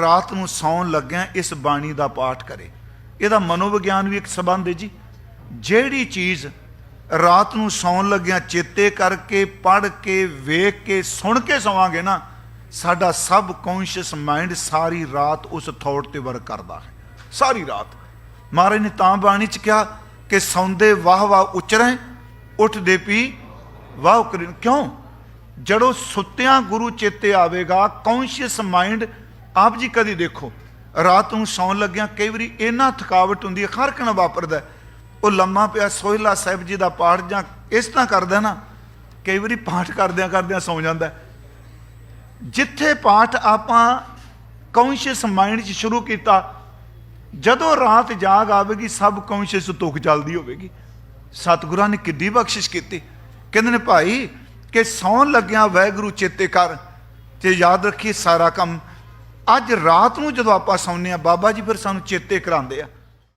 ਰਾਤ ਨੂੰ ਸੌਣ ਲੱਗਿਆ ਇਸ ਬਾਣੀ ਦਾ ਪਾਠ ਕਰੇ। ਇਹਦਾ ਮਨੋਵਿਗਿਆਨ ਵੀ ਇੱਕ ਸਬੰਧ ਹੈ ਜੀ। ਜਿਹੜੀ ਚੀਜ਼ ਰਾਤ ਨੂੰ ਸੌਣ ਲੱਗਿਆ ਚੇਤੇ ਕਰਕੇ, ਪੜ੍ਹ ਕੇ, ਵੇਖ ਕੇ, ਸੁਣ ਕੇ ਸੌਵਾਂਗੇ ਨਾ, ਸਾਡਾ ਸਬ ਕੌਂਸ਼ੀਅਸ ਮਾਈਂਡ ਸਾਰੀ ਰਾਤ ਉਸ ਥੌਟ ਤੇ ਵਰਕ ਕਰਦਾ ਹੈ। ਸਾਰੀ ਰਾਤ। ਮਹਾਰਾਜ ਨੇ ਤਾਂ ਬਾਣੀ ਚ ਕਿਹਾ ਕਿ ਸੌਂਦੇ ਵਾਹ ਵਾਹ ਉਚਰੈ, ਉੱਠਦੇ ਪੀ ਵਾਹ ਕਰੀ ਕਿਉਂ? ਜਦੋਂ ਸੁੱਤਿਆਂ ਗੁਰੂ ਚੇਤੇ ਆਵੇਗਾ, ਕੌਂਸ਼ੀਅਸ ਮਾਈਂਡ ਆਪ ਜੀ ਕਦੀ ਦੇਖੋ, ਰਾਤ ਨੂੰ ਸੌਣ ਲੱਗਿਆਂ ਕਈ ਵਾਰੀ ਇੰਨਾ ਥਕਾਵਟ ਹੁੰਦੀ ਹੈ, ਹਰ ਵਾਪਰਦਾ ਉਹ ਲੰਮਾ ਪਿਆ ਸੋਹਿਲਾ ਸਾਹਿਬ ਜੀ ਦਾ ਪਾਠ ਜਾਂ ਇਸ ਤਰ੍ਹਾਂ ਕਰਦਾ ਨਾ, ਕਈ ਵਾਰੀ ਪਾਠ ਕਰਦਿਆਂ ਕਰਦਿਆਂ ਸੌ ਜਾਂਦਾ ਜਿੱਥੇ ਪਾਠ ਆਪਾਂ ਕੌਂਸ਼ੀਅਸ ਮਾਈਂਡ 'ਚ ਸ਼ੁਰੂ ਕੀਤਾ, ਜਦੋਂ ਰਾਤ ਜਾਗ ਆਵੇਗੀ, ਸਭ ਕੌਂਸ਼ੀਅਸ ਤੁਕ ਚੱਲਦੀ ਹੋਵੇਗੀ। ਸਤਿਗੁਰਾਂ ਨੇ ਕਿੱਡੀ ਬਖਸ਼ਿਸ਼ ਕੀਤੀ। ਕਹਿੰਦੇ ਨੇ, ਭਾਈ, ਕਿ ਸੌਣ ਲੱਗਿਆ ਵਾਹਿਗੁਰੂ ਚੇਤੇ ਕਰ, ਤੇ ਯਾਦ ਰੱਖੀ ਸਾਰਾ ਕੰਮ ਅੱਜ ਰਾਤ ਨੂੰ ਜਦੋਂ ਆਪਾਂ ਸੌਂਦੇ ਆ ਬਾਬਾ ਜੀ ਫਿਰ ਸਾਨੂੰ ਚੇਤੇ ਕਰਾਉਂਦੇ ਆ।